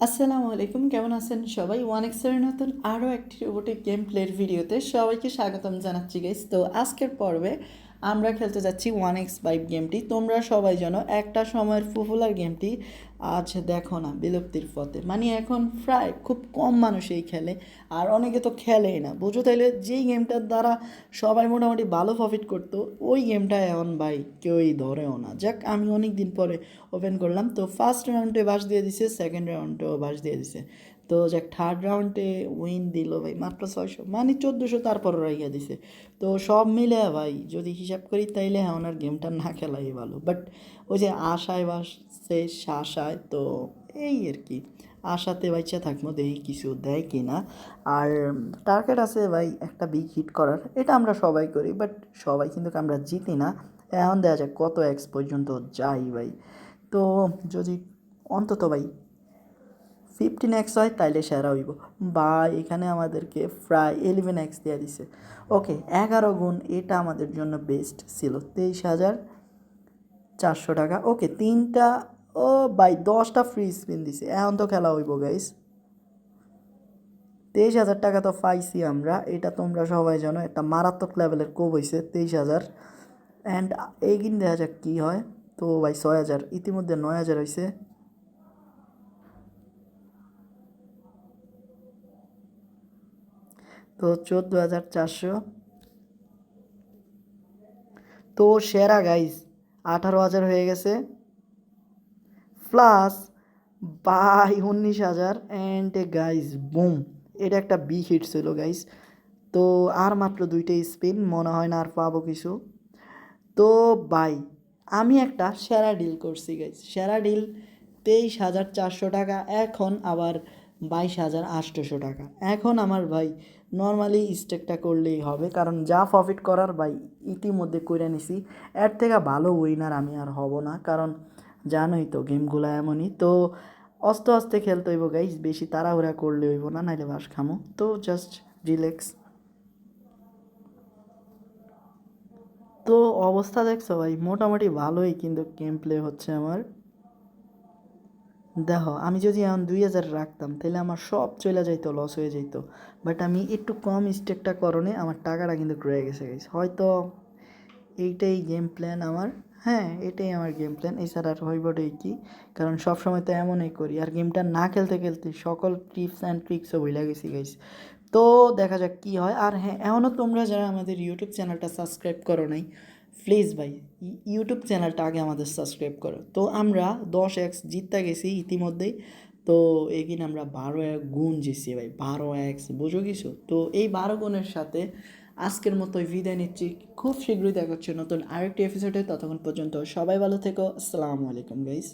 আসসালামু আলাইকুম, কেমন আছেন সবাই? ওয়ান এক্সের নতুন আরও একটি রোবোটিক গেম প্লের ভিডিওতে সবাইকে স্বাগতম জানাচ্ছি গাইস তো আজকের পর্বে আমরা খেলতে যাচ্ছি ওয়ান এক্স বাইক গেমটি তোমরা সবাই জানো, একটা সময়ের পপুলার গেমটি আজ দেখো না, বিলুপ্তির পথে। মানে এখন প্রায় খুব কম মানুষই খেলে, আর অনেকে তো খেলেই না। বুঝো তাইলে, যেই গেমটার দ্বারা সবাই মোটামুটি ভালো প্রফিট করতো, ওই গেমটা এখন ভাই কেউই ধরেও না। যাক, আমি অনেক দিন পরে ওপেন করলাম। তো ফার্স্ট রাউন্ডে বাস দিয়ে দিছে সেকেন্ড রাউন্ডেও বাস দিয়ে দিছে। তো যাক থার্ড রাউন্ডে উইন দিল ভাই, মাত্র ছয়শো মানে চোদ্দোশো তারপর রাইয়া দিছে। তো সব মিলে ভাই, যদি হিসাব করি তাইলে হ্যাঁ ওনার গেমটা না খেলাই ভালো। বাট ওই যে আশায় বাসছে শাসায় তো এই আর কি। আশাতে বাইচা থাকব দেখি কিছু দেয় কি না আর টার্গেট আছে ভাই, একটা বিগ হিট করার। এটা আমরা সবাই করি বাট সবাই কিন্তু আমরা জিতি না। এখন দেওয়া যাক কত এক্স পর্যন্ত যাই ভাই। তো যদি অন্তত ভাই ফিফটিন এক্স হয়, তাইলে সেরা হইব। বা এখানে আমাদেরকে প্রায় এলেভেন এক্স দেওয়া দিছে। ওকে, এগারো গুণ এটা আমাদের জন্য বেস্ট ছিল, তেইশ হাজার চারশো টাকা। ওকে, তিনটা, ও বাই, দশটা ফ্রি স্পিন দিছে। এখন তো খেলা হইব গাইস তেইশ হাজার টাকা তো পাইছি আমরা। এটা তোমরা সবাই জানো, একটা মারাত্মক লেভেলের কোপ হয়েছে তেইশ হাজার। অ্যান্ড এইগিন দেখা যাক কী হয়। তো ভাই, ছয় হাজার। ইতিমধ্যে নয় হাজার হয়েছে তো চোদ্দ হাজার চারশো। তো সেরা গাইস আঠারো হাজার হয়ে গেছে। প্লাস বাই উনিশ হাজার অ্যান্ড গাইস বুম এটা একটা বি হিট ছিল গাইস তো আর মাত্র দুইটাই স্পিন মনে হয় না আর পাবো কিছু। তো বাই, আমি একটা সেরা ডিল করছি গাইস সেরা ডিল তেইশ হাজার চারশো টাকা, এখন আবার বাইশ হাজার আটশোশো টাকা। এখন আমার ভাই নর্মালি স্টেকটা করলেই হবে, কারণ যা প্রফিট করার ভাই ইতিমধ্যে করে নিছি। এর থেকে ভালো উইনার আমি আর হব না, কারণ জানোই তো গেমগুলো এমনই। তো আস্তে আস্তে খেলতে হইব গাইস বেশি তাড়াহুড়া করলে হইব না, নাইলে বাস খামো। তো জাস্ট রিল্যাক্স তো অবস্থা দেখছ ভাই, মোটামুটি ভালোই কিন্তু গেম প্লে হচ্ছে আমার। দেখো, আমি যদি এখন দুই হাজার রাখতাম, তাহলে আমার সব চলে যাইতো লস হয়ে যেত বাট আমি একটু কম স্টেকটা করণে আমার টাকাটা কিন্তু রয়ে গেছে গেছে হয়তো এইটাই গেম প্ল্যান আমার। হ্যাঁ এটাই আমার গেম প্ল্যান এছাড়া আর হইবটাই কি? কারণ সব সময় তো এমনই করি। আর গেমটা না খেলতে খেলতে সকল টিপস অ্যান্ড ট্রিক্সও ভুলে গেছি গাইস তো দেখা যাক কী হয়। আর হ্যাঁ এখনও তোমরা যারা আমাদের ইউটিউব চ্যানেলটা সাবস্ক্রাইব করো নাই প্লিজ ভাই ইউটিউব চ্যানেলটা আগে আমাদের সাবস্ক্রাইব করো। তো আমরা দশ এক্স জিততে গেছি ইতিমধ্যেই। তো এখানে আমরা বারো এক গুণ জিতছি ভাই, বারো এক্স বুঝো কিছু? তো এই বারো গুণের সাথে আজকের মতো বিদায় নিচ্ছি। খুব শীঘ্রই দেখা হচ্ছে নতুন আরেকটি এপিসোডে ততক্ষণ পর্যন্ত সবাই ভালো থেকো। আসসালামু আলাইকুম গাইস